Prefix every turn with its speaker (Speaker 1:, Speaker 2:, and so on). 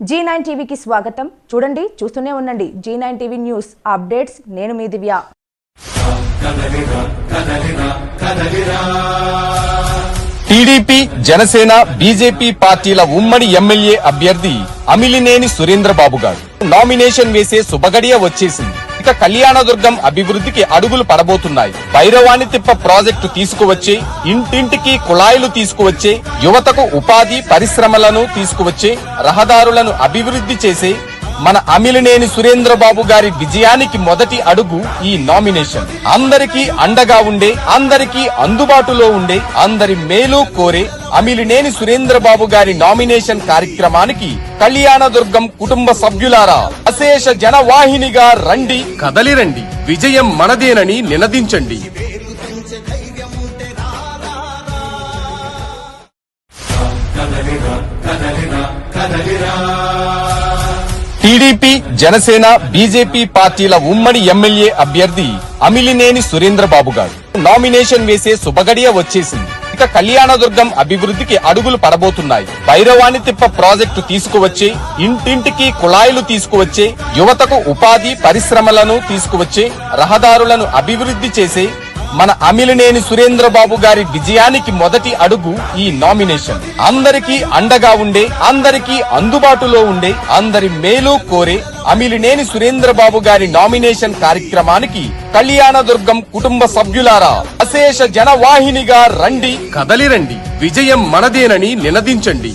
Speaker 1: G nine టీవీకి స్వాగతం. చూడండి చూస్తూనే ఉండండి. G nine TV news updates. నేను మీ దివ్య.
Speaker 2: టీడీపీ జనసేన బీజేపీ పార్టీల ఉమ్మడి ఎమ్మెల్యే అభ్యర్థి అమిలినేని సురేంద్రబాబు గారు. నామినేషన్ వేసే శుభగడియ వచ్చేసింది. ఇక కళ్యాణదుర్గం అభివృద్ధికి అడుగులు పడబోతున్నాయి. భైరవాణి తిప్ప ప్రాజెక్టు తీసుకువచ్చే ఇంటింటికి కుళాయిలు తీసుకువచ్చే యువతకు ఉపాధి పరిశ్రమలను తీసుకువచ్చే రహదారులను అభివృద్ధి చేసే మన అమిలినేని సురేంద్రబాబు గారి విజయానికి మొదటి అడుగు ఈ నామినేషన్. అందరికీ అండగా ఉండే అందరికీ అందుబాటులో ఉండే అందరి మేలు కోరే అమిలినేని సురేంద్రబాబు గారి నామినేషన్ కార్యక్రమానికి కళ్యాణదుర్గం కుటుంబ సభ్యులారా అశేష జనవాహినిగా రండి. కదలిరండి విజయం మనదేనని నినదించండి. టీడీపీ జనసేన బీజేపీ పార్టీల ఉమ్మడి ఎమ్మెల్యే అభ్యర్థి అమిలినేని సురేంద్రబాబు గారు. నామినేషన్ వేసే శుభగడియ వచ్చేసింది. ఇక కళ్యాణదుర్గం అభివృద్ధికి అడుగులు పడబోతున్నాయి. భైరవాణి తిప్ప ప్రాజెక్టు తీసుకువచ్చే ఇంటింటికి కుళాయిలు తీసుకువచ్చే యువతకు ఉపాధి పరిశ్రమలను తీసుకువచ్చే రహదారులను అభివృద్ధి చేసే మన అమిలినేని సురేంద్రబాబు గారి విజయానికి మొదటి అడుగు ఈ నామినేషన్. అందరికీ అండగా ఉండే అందరికీ అందుబాటులో ఉండే అందరి మేలు కోరే అమిలినేని సురేంద్రబాబు గారి నామినేషన్ కార్యక్రమానికి కళ్యాణదుర్గం కుటుంబ సభ్యులారా అశేష జనవాహినిగా రండి. కదలిరండి. విజయం మనదేనని నినదించండి.